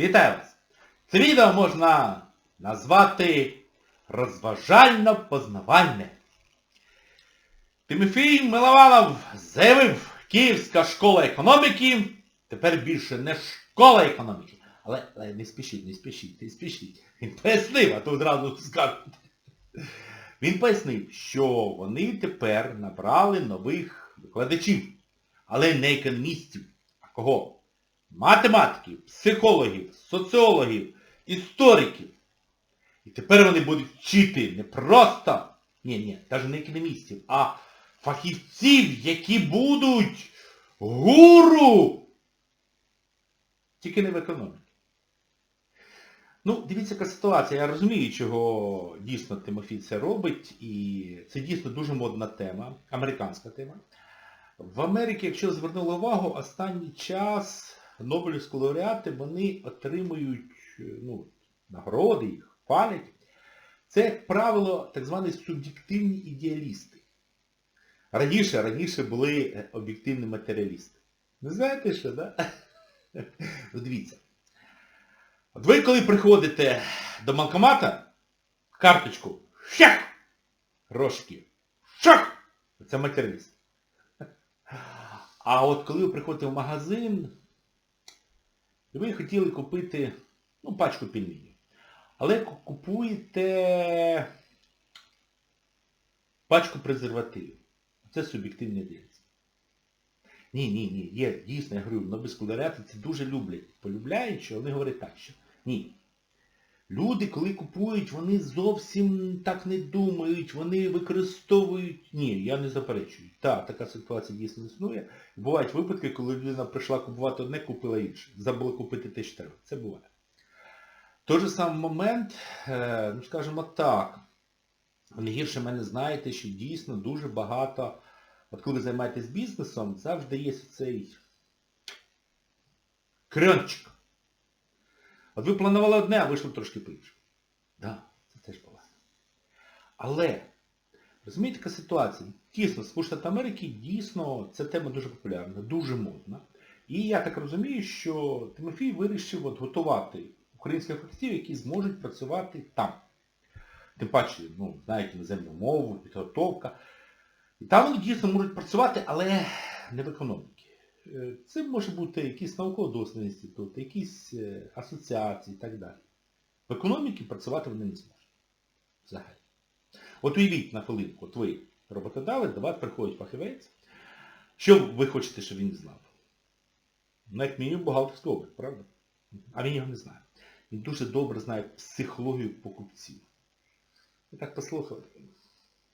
Вітаю вас! Це відео можна назвати розважально-познавальне. Тимофій Милованов заявив, Київська школа економіки тепер більше не школа економіки. Але, але не спішіть, не спішіть, не спішіть. Він пояснив, а то одразу скажуть. Він пояснив, що вони тепер набрали нових викладачів, але не економістів. А кого? Математиків, психологів, соціологів, істориків. І тепер вони будуть вчити не просто, ні, ні, навіть не економістів, а фахівців, які будуть гуру. Тільки не в економіці. Ну, дивіться, яка ситуація. Я розумію, чого дійсно Тимофій це робить, і це дійсно дуже модна тема, американська тема. В Америці, якщо звернули увагу, останній час Нобелівські лауреати, вони отримують ну, нагороди, їх палять. Це, як правило, так звані суб'єктивні ідеалісти. Раніше, раніше були е, об'єктивні матеріалісти. Не знаєте що, да? Ну, дивіться. От ви коли приходите до банкомата, карточку, шах! Грошки, шах! Це матеріаліст. А от коли ви приходите в магазин, ви хотіли купити ну, пачку пельменів, але купуєте пачку презервативів. Це суб'єктивне діяльність. Ні, ні, ні, є, дійсно, я говорю, нобелівські це дуже люблять. Полюбляють, що вони говорять так, що ні. Люди, коли купують, вони зовсім так не думають, вони використовують... Ні, я не заперечую. Так, така ситуація дійсно існує. Бувають випадки, коли людина прийшла купувати одне, купила інше. Забула купити те, що треба. Це буває. Той же самий момент, е, ну скажімо так, не гірше мене знаєте, що дійсно дуже багато, от коли займаєтесь бізнесом, завжди є цей крьончик. От ви планували одне, а вийшло трошки по-іншому. Так, да, це теж буває. Але, розумієте, така ситуація? Дійсно, Сполучені Америки дійсно ця тема дуже популярна, дуже модна. І я так розумію, що Тимофій вирішив от готувати українських фахівців, які зможуть працювати там. Тим паче, ну, знають іноземну мову, підготовка. І там вони дійсно можуть працювати, але не в економіці. Е, Це може бути якийсь науково-дослідний інститут, якісь е, асоціації і так далі. В економіці працювати вони не зможуть. Взагалі. От уявіть на хвилинку, от ви роботодавець, до вас приходить фахівець. Що ви хочете, щоб він знав? Ну, як бухгалтерський облік, правда? А він його не знає. Він дуже добре знає психологію покупців. Ви так послухали.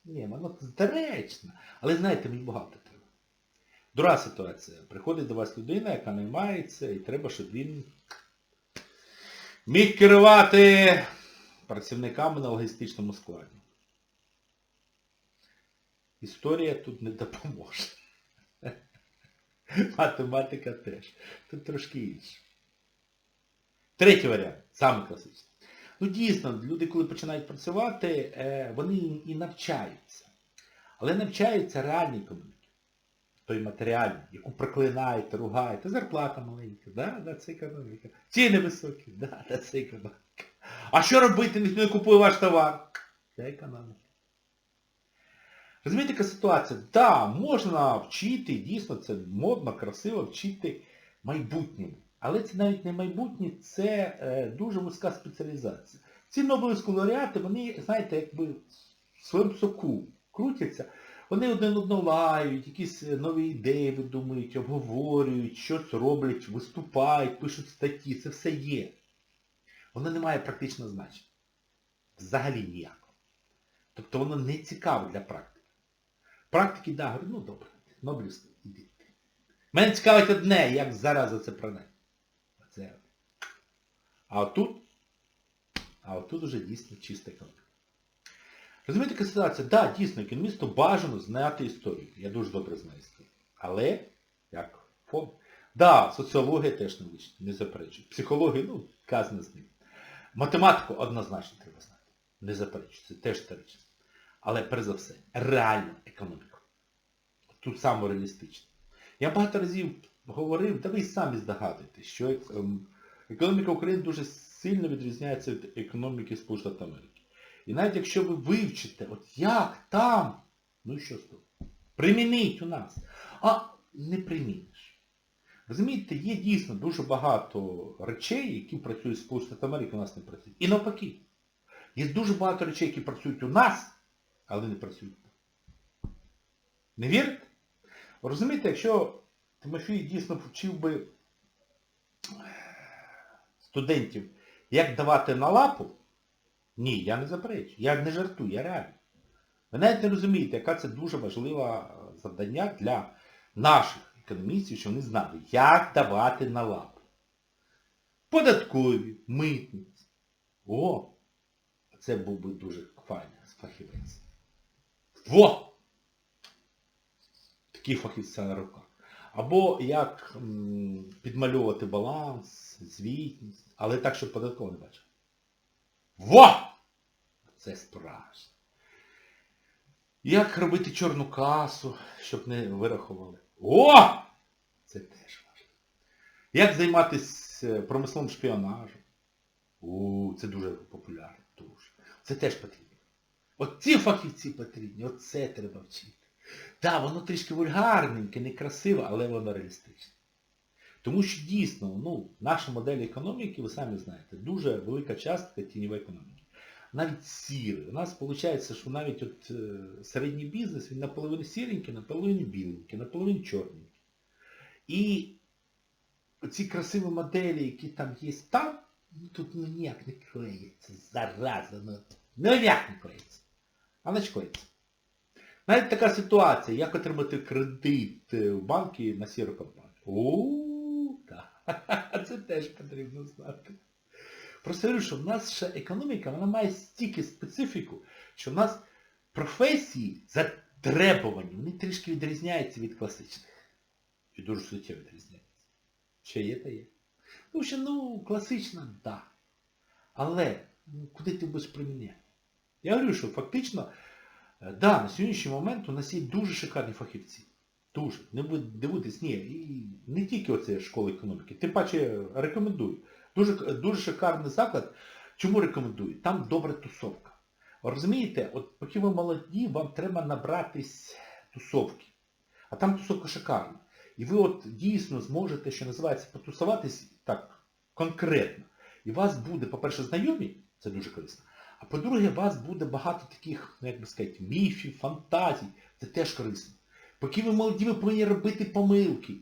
Ні, воно доречно. Але знаєте, мені треба. Друга ситуація. Приходить до вас людина, яка наймається, і треба, щоб він міг керувати працівниками на логістичному складі. Історія тут не допоможе. Математика теж. Тут трошки інше. Третій варіант, саме класичний. Ну дійсно, люди, коли починають працювати, е, вони і навчаються. Але навчаються реальній економіці. Той матеріальний, яку проклинаєте, ругаєте, зарплата маленька, да, да, це економіка. Ціни високі, да, да, це економіка. А що робити, ніхто не купує ваш товар? Це економіка. Розумієте, яка ситуація? Так, да, можна вчити, дійсно, це модно, красиво вчити майбутньому. Але це навіть не майбутнє, це е, дуже вузька спеціалізація. Ці Нобелівські лауреати, вони, знаєте, якби в своєму соку крутяться, вони один одного лають, якісь е, нові ідеї видумують, обговорюють, щось роблять, виступають, пишуть статті, це все є. Воно не має практичного значення. Взагалі ніякого. Тобто воно не цікаве для практики. Практики, да, говорю, ну добре, Нобелівські, ідіть. Мене цікавить одне, як зараз за це пронести. Це. А отут, а отут уже дійсно чиста економіка. Розумієте, яка ситуація? Так, да, дійсно, економісту бажано знати історію. Я дуже добре знаю історію. Але, як фон. Да, соціологія теж не лишня, не заперечую. Психологія, ну, казне з ним. Математику однозначно треба знати. Не заперечую. Це теж історично. Але перш за все, реальну економіку. Тут саме реалістично. Я багато разів говорив, та ви самі здогадуєтесь, що ем, Економіка України дуже сильно відрізняється від економіки Сполучених Америки. І навіть якщо ви вивчите, от як там, ну що з того? Примініть у нас. А не приміниш. Розумієте, є дійсно дуже багато речей, які працюють в Сполучених Америки, у нас не працюють. І навпаки. Є дуже багато речей, які працюють у нас, але не працюють. там. Не вірите? Розумієте, якщо Тимофій дійсно вчив би студентів, як давати на лапу, ні, я не заперечую. Я не жартую, я реально. Ви навіть не розумієте, яка це дуже важливе завдання для наших економістів, що вони знали, як давати на лапу. Податкові, митниці. О! Це був би дуже файний фахівець. Во! Такі фахівця на руках. Або як м, підмальовувати баланс, звітність, але так, щоб податково не бачив. Во! Це справжнє. Як робити чорну касу, щоб не вирахували. О! Це теж важливо. Як займатися промисловим шпіонажем? У, це дуже популярно. Дуже. Це теж потрібно. От ці фахівці потрібні, от це треба вчити. Так, воно трішки вульгарненьке, некрасиве, але воно реалістичне. Тому що дійсно, ну, наша модель економіки, ви самі знаєте, дуже велика частка тіньової економіки. Навіть сірий. У нас виходить, що навіть от е, середній бізнес, він наполовину сіренький, наполовину біленький, наполовину чорненький. І ці красиві моделі, які там є там, ну тут ну ніяк не клеїться, зараза, ну, ну ніяк не клеїться. А не клеїться. Навіть така ситуація, як отримати кредит е, в банки на сіру компанію. Це теж потрібно знати. Просто говорю, що в нас ще економіка, вона має стільки специфіку, що в нас професії затребувані, вони трішки відрізняються від класичних. І дуже суттєво відрізняються. Ще є, та є. Тому що, ну, класична, так. Да. Але ну, куди ти будеш приміняти? Я говорю, що фактично, е, да, на сьогоднішній момент у нас є дуже шикарні фахівці. Дуже. Не ви дивитесь, ні, не тільки оце школа економіки. Тим паче рекомендую. Дуже, дуже шикарний заклад. Чому рекомендую? Там добра тусовка. Розумієте, от поки ви молоді, вам треба набратись тусовки. А там тусовка шикарна. І ви от дійсно зможете, що називається, потусуватись так конкретно. І вас буде, по-перше, знайомі, це дуже корисно. А по-друге, вас буде багато таких, ну як би сказати, міфів, фантазій. Це теж корисно. Поки ви молоді, ви повинні робити помилки.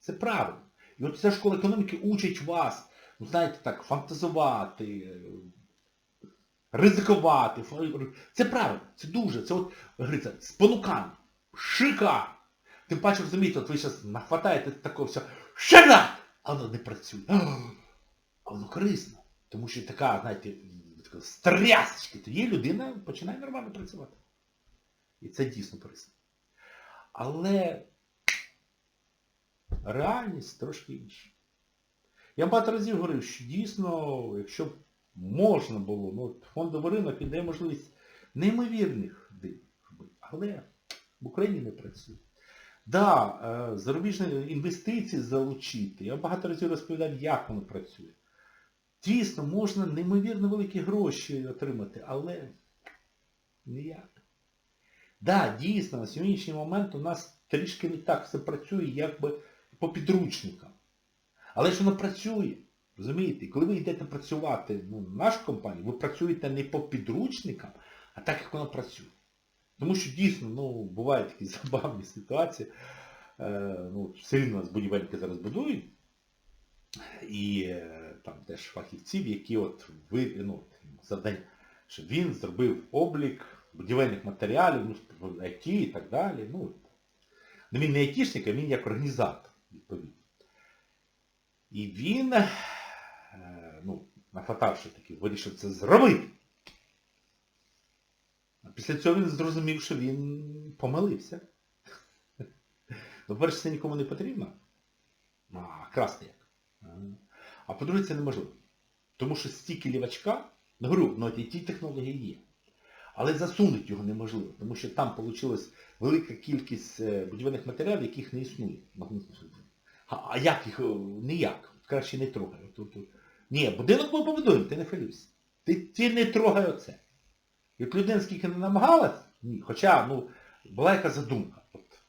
Це правильно. І от ця школа економіки учить вас, ну знаєте так, фантазувати, ризикувати. Це правильно, це дуже, це от, говориться, спонукання, шика. Тим паче, розумієте, от ви зараз нахватаєте такого все, шара! А воно не працює. А воно корисно. Тому що така, знаєте, така стрясочка, тоді людина починає нормально працювати. І це дійсно корисно. Але реальність трошки інша. Я багато разів говорив, що дійсно, якщо б можна було, ну, фондовий ринок і можливість неймовірних див але в Україні не працює. Так, да, зарубіжні інвестиції залучити. Я багато разів розповідав, як воно працює. Дійсно, можна неймовірно великі гроші отримати, але ніяк. Да, дійсно, на сьогоднішній момент у нас трішки не так все працює, як би по підручникам. Але ж воно працює. Розумієте? Коли ви йдете працювати ну, в нашу компанію, ви працюєте не по підручникам, а так, як воно працює. Тому що дійсно, ну, бувають такі забавні ситуації. Е, ну, все рівно нас будівельники зараз будують. І е, там теж фахівців, які от ви, ну, завдання, що він зробив облік будівельних матеріалів, ну, IT і так далі. Ну, ну він не айтішник, а він як організатор, відповідно. І він, е, ну, нафатавши таки, вирішив це зробити. А після цього він зрозумів, що він помилився. Ну, перше, це нікому не потрібно. А, красти як. А по-друге, це неможливо. Тому що стільки лівачка, ну говорю, ну ті технології є. Але засунути його неможливо, тому що там вийшла велика кількість будівельних матеріалів, яких не існує. А як їх? Ніяк. краще не трогай. Ні, будинок ми побудуємо, ти не хвилюйся. Ти, ти не трогай оце. От людина скільки не намагалась, ні, хоча, ну, була яка задумка. От,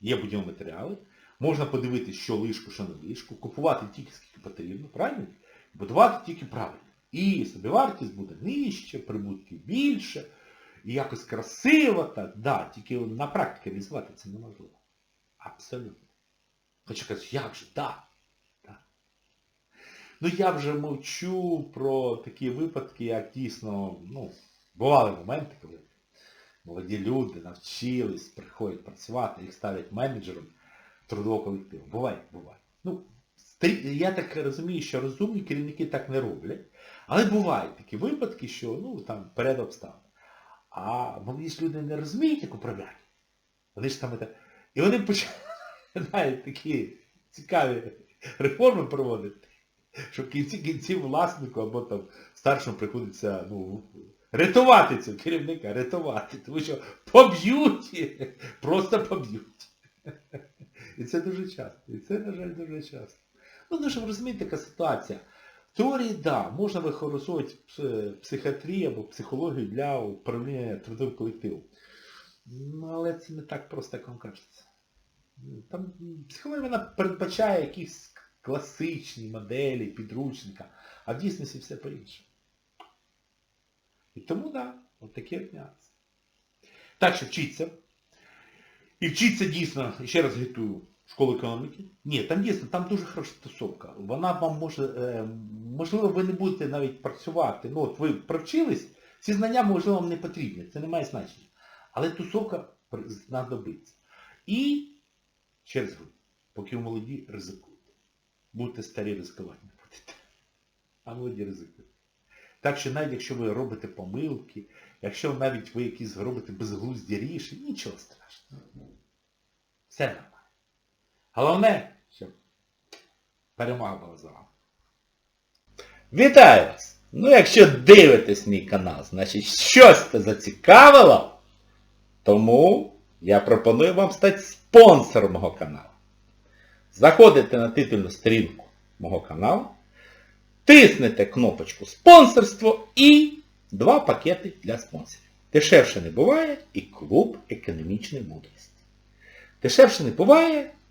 є будівні матеріали, можна подивитися, що лишку, що не лишку, купувати тільки скільки потрібно, правильно? Будувати тільки правильно. І собівартість буде нижче, прибутків більше, і якось красиво так. Да, тільки на практиці реалізувати це неможливо. Абсолютно. Хоча кажуть, як же, так. Да. Ну я вже мовчу про такі випадки, як дійсно, ну, бували моменти, коли молоді люди навчились, приходять працювати, їх ставлять менеджером трудового колективу. Буває, буває. Ну, я так розумію, що розумні керівники так не роблять. Але бувають такі випадки, що ну, там перед обставин. А молоді ж люди не розуміють, як управляти. Вони ж там. І вони починають такі цікаві реформи проводити, що в кінці кінців власнику або там старшому приходиться ну, рятувати цього керівника, рятувати. Тому що поб'ють, просто поб'ють. І це дуже часто. І це, на жаль, дуже часто. Ну, ну, щоб розуміти, така ситуація. Теорії, так, да, можна використовувати психіатрію або психологію для управління трудовим колективом. Але це не так просто, як вам кажеться. Там психологія вона передбачає якісь класичні моделі, підручника, а в дійсності все по-іншому. І тому, да, от такі нюанси. Так що вчіться. І вчіться дійсно, ще раз гітую, школу економіки. Ні, там дійсно, там дуже хороша тусовка. Вона вам може, е, можливо, ви не будете навіть працювати. Ну от ви провчились, ці знання, можливо, вам не потрібні, це не має значення. Але тусовка знадобиться. І, ще раз поки ви молоді, ризикуйте. Будьте старі, ризикувати не будете. А молоді ризикуйте. Так що навіть якщо ви робите помилки, якщо навіть ви якісь робите безглузді рішення, нічого страшного. Все нормально. Головне, щоб перемога була за вами. Вітаю вас! Ну якщо дивитесь мій канал, значить щось це зацікавило, тому я пропоную вам стати спонсором мого каналу. Заходите на титульну сторінку мого каналу, тиснете кнопочку спонсорство і два пакети для спонсорів. Дешевше не буває і клуб економічної мудрості. Дешевше не буває,